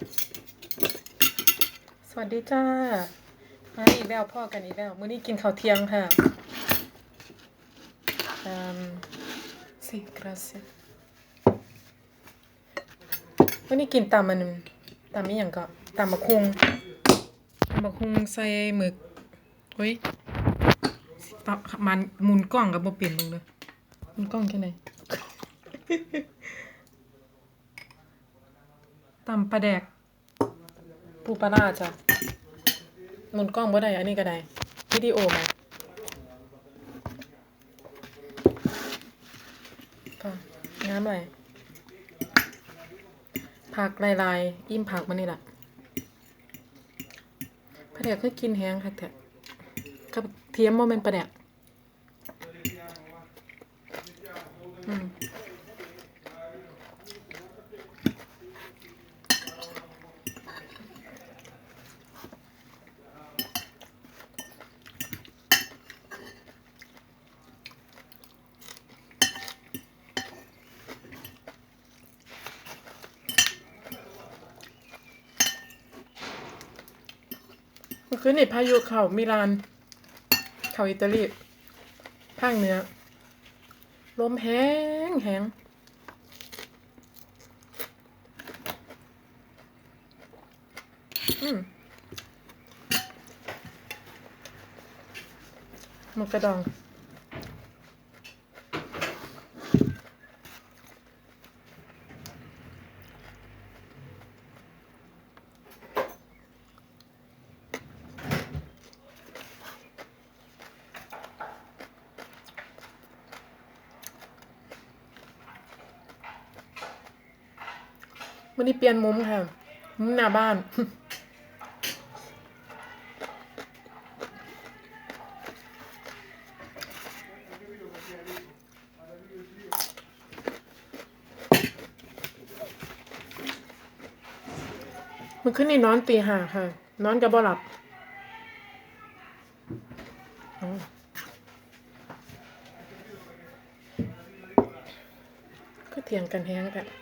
สวัสดีจ้า มาอีกแล้วพ่อกันอีกแล้วมื้อนี้กินข้าวเที่ยงค่ะอืม sí gracias มื้อนี้กินตำมันตำอีหยังก็ตำมะคุงตำมะคุงใส่หมึกเฮ้ยมันหมุนกล้องก็บ่เปลี่ยนมึงเด้อหมุนกล้องแค่ไหน ตำปลาแดก ปูปลาร้าจ้ะหมุนกล้องบ่ได้ อันนี้ก็ได้วิดีโอไหมค่ะน้ำอะไรผักลายๆอิ่มผักมันนี่แหละปลาแดกเคยกินแห้งค่ะแต่กับเทียมโมเมนปลาแดกอืม คืนนี่พายุเขามิลาน เขาอิตาลีภาคเหนือลมแห้งแห้งอืมหมกกระดอง วันนี้เปลี่ยนมุมค่ะมุมหน้าบ้านมันขึ้นนี่นอนตีห้าค่ะ นอนกับบ่หลับก็เถียงกันแห้งแบบ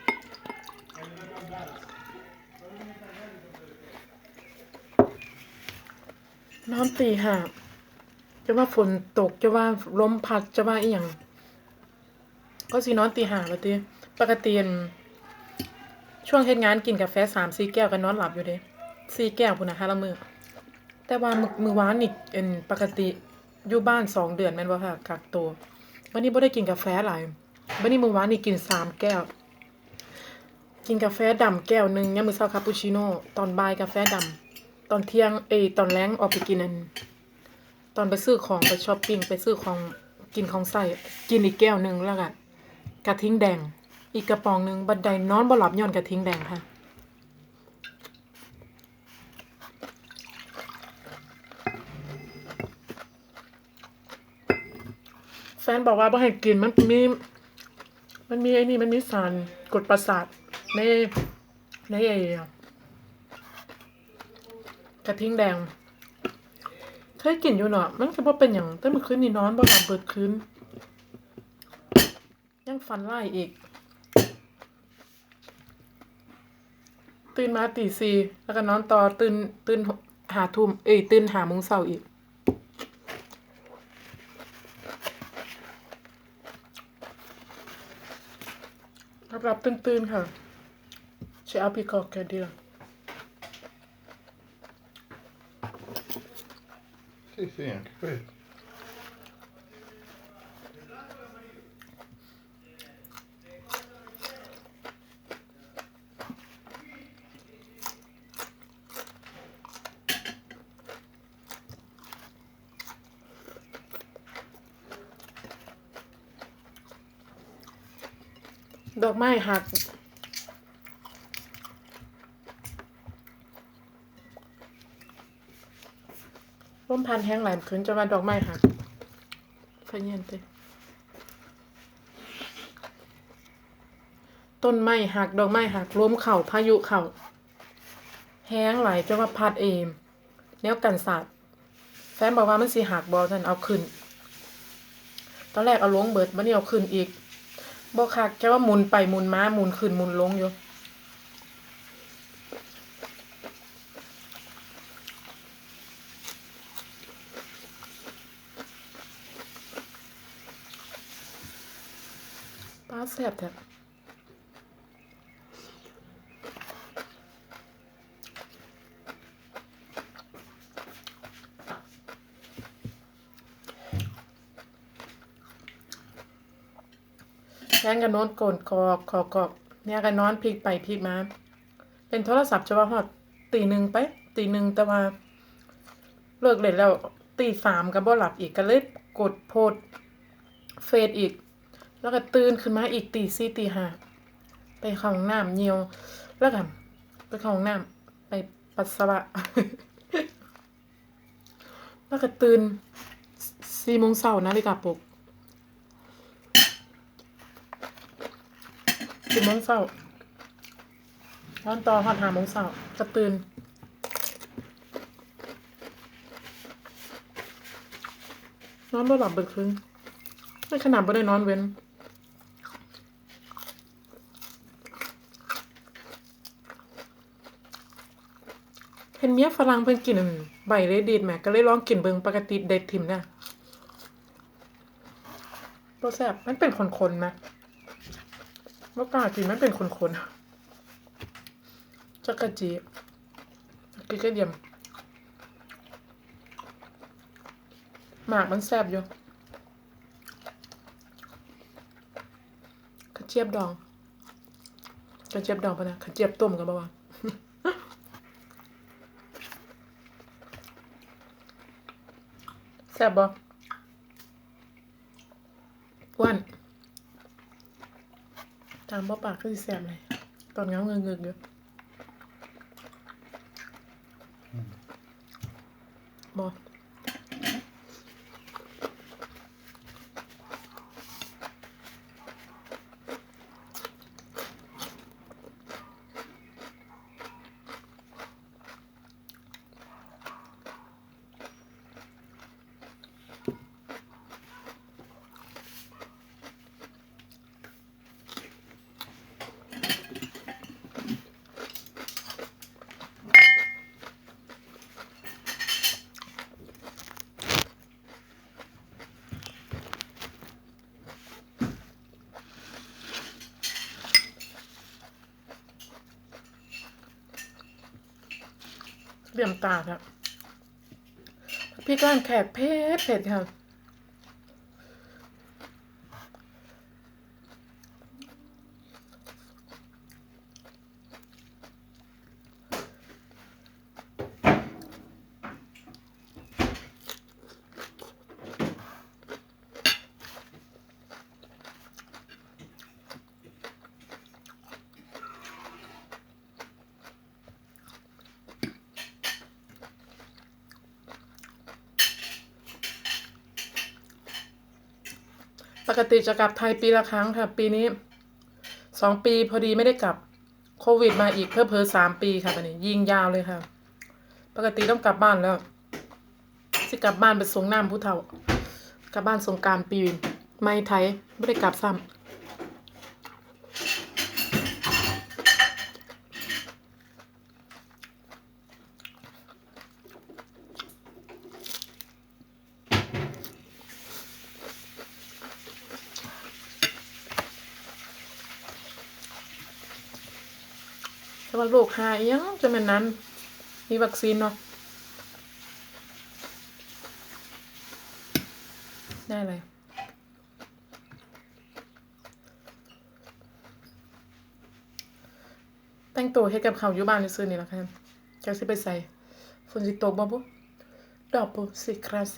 นอนตีห้าจะว่าฝนตกจะว่าลมพัดจะว่าอีหยังก็สินอนตีห้าปกติปกติช่วงเฮ็ดงานกินกาแฟสามสี่แก้วก็นอนหลับอยู่เด้สี่แก้วพุ่นนะฮะละมือแต่ว่ามือมือวานนี่เป็นปกติอยู่บ้านสองเดือนแม่นบ่ค่ะกักตัววันนี้บ่ได้กินกาแฟหลายวันนี้มือวานนี่กินสามแก้ว กินกาแฟดำแก้วหนึ่งยามมือเช้าคาปูชิโน่ตอนบ่ายกาแฟดำตอนเที่ยงเอยตอนแลงออกไปกินอัน ตอนไปซื้อของไปช้อปปิ้งไปซื้อของกินของใส่กินอีกแก้วหนึ่งแล้วก็กระทิงแดง อีกกระป๋องหนึ่งบันไดนอนบ่หลับย้อนกระทิงแดงค่ะ แฟนบอกว่าบ่ให้กินมันมี มันมีไอ้นี่มันมีสารกดประสาท ในในไอกระทิงแดงเคยกินอยู่เนาะมันก็บ่เป็นอย่างแต่เมื่อคืนนี่นอนบ่หลับเบิดคืนยังฟันไล่อีก ตื่นมาตีสี่แล้วก็นอนต่อตื่นตื่นหาทุ่มเอ้ยตื่นหาโมงเช้าอีกรับรับตื่นตื่นๆค่ะ ใช้เอาพี่กอกแกเดียว Sì, sì, anche questo. ดอก ม้หักร่มพันแห้งหลายคืนจะว่าดอกไม้หักพะเนียนเตต้นไม้หักดอกไม้หักล้มเข่าพายุเข่าแห้งหลายจะว่าพัดเอมแนวกันศาสตร์แฟนบอกว่ามันสีหักบอท่านเอาขึ้น ตอนแรกเอาลงเบิดมันนี่เอาขึ้นอีกบอกคักจะว่าหมุนไปหมุนมาหมุนขึ้นหมุนลงอยู่าแซ่บแท้แย่งกันโน้นโกนกอกขอกอกเนี่ยกันนอนพลิกไปพลิกมา เป็นโทรศัพท์จะว่าฮอดตีหนึ่งไป ตีหนึ่งแต่ว่า เลิกเล่นแล้วตีสามก็บ่หลับอีกก็เลยกดโพสต์เฟซอีก แล้วก็ตื่นขึ้นมาอีกตีสี่ตีห้าไปเข้าห้องน้ำเหี่ยว แล้วก็ไปเข้าห้องน้ำไปปัสสาวะ แล้วก็ตื่นสี่โมงเช้านาฬิกาปลุกสี่โมงเช้านอนต่อฮอดหาโมงเช้าก็ตื่นนอนบ่หลับเบิดคืนไม่ขนาดบ่ได้นอนเว้น เห็นเมียฝรั่งเพิ่นกินใบเรดดีดแหมก็เลยลองกินเบิงปกติเด็ดทิมเนี่ยบ่แซ่บมันเป็นคนๆนะบ่กล้ากินมันเป็นคนๆจักรจีกินกระเดียมหมากมันแซ่บอยู่กระเจี๊ยบดองกระเจี๊ยบดองปะนะกระเจี๊ยบต้มกันบ่วะ แซ่บบ่อ้วนตามบ่ปากก็สิแซ่บเลยตอนเงาเงือกๆอยู่บ่ เบี่ยมตาครับพี่ก้านแขกเผ็ดเผ็ดค่ะ ปกติจะกลับไทยปีละครั้งค่ะ ปีนี้สองปีพอดีไม่ได้กลับโควิดมาอีกเพิ่มเพอสามปีค่ะตอนนี้ยิงยาวเลยค่ะ ปกติต้องกลับบ้านแล้วสิกลับบ้านไปส่งน้ำผู้เฒ่ากลับบ้านสงการปีไม่ไทยไม่ได้กลับซ้ำ ว่าโรคหายยังจะเป็นนั้น มีวัคซีนเนาะได้เลยแต่งตัวเฮ็ดกับเขาวอยู่บ้านซื่อนี่ล่ะค่ะจักสิไปใส่ฝนสิตกบ่บุดอกบุสิคราเซ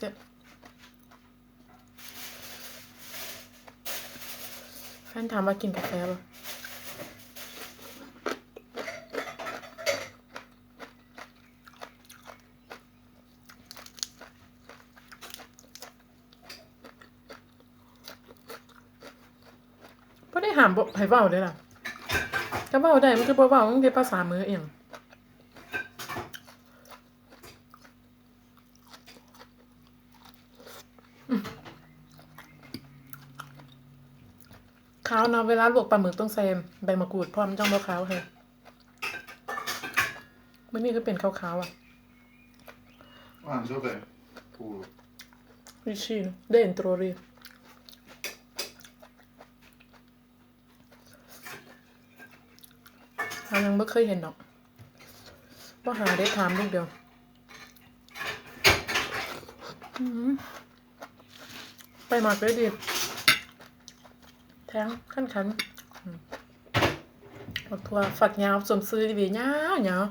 แฟนถามว่ากินกาแฟบ่ ห้ามบ่ให้เว้าเด้อล่ะก็เว้าได้มันคือบ่เว้ามันคือภาษามือเองอืมขาวนะเวลาลวกปลาหมึกต้องใส่ใบมะกรูดพร้อมนจังบ่ขาวค่ะมันนี่ก็เป็นขาวๆอะ Mangiare puro. vicino dentro lì หายังไม่เคยเห็นดอกว่าหาได้ถามลูกเดียวไปหมักเลยดิแทงขั้นขันอืมฝักทัวฝักยาวสมซื้อดีๆยาวยาว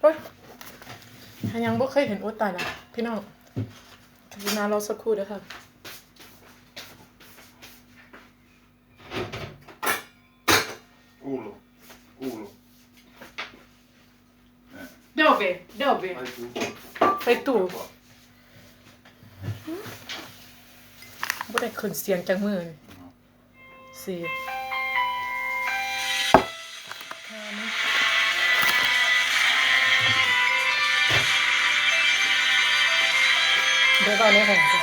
โอ้ยหายังบ่เคยเห็นอ๊ตตายละพี่น้อง กรุณาเราสักครู่เด้อค่ะ Ulo. Ulo. Dove? Dove? Vai tu. Fai tu. บ่ได้ขึ้นเสียงจากมือนี่ No. สี่ เดี๋ยวก่อนในห้องสิ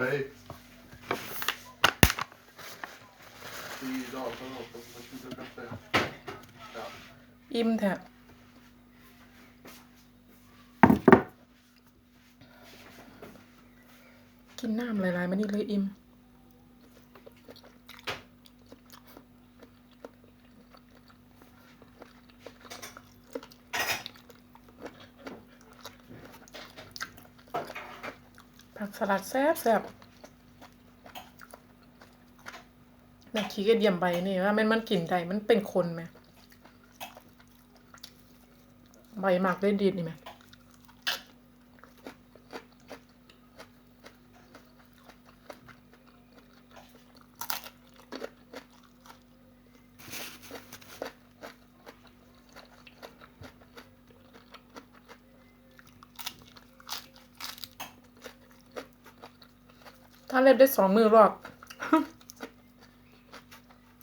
Hej. Tio dagar åt oss. Vad ska du kaffe? Ja. อิ่มแท้กินน้ำหลายๆมานี่เลยอิ่ม ผักสลัดแซ่บแซ่บแม่ขี้กระเดียมใบนี่ว่ามันมันกลิ่นใดมันเป็นคนไหมใบหมากได้ดีนี่ไหม ถ้าเล็บได้สองมือรอบ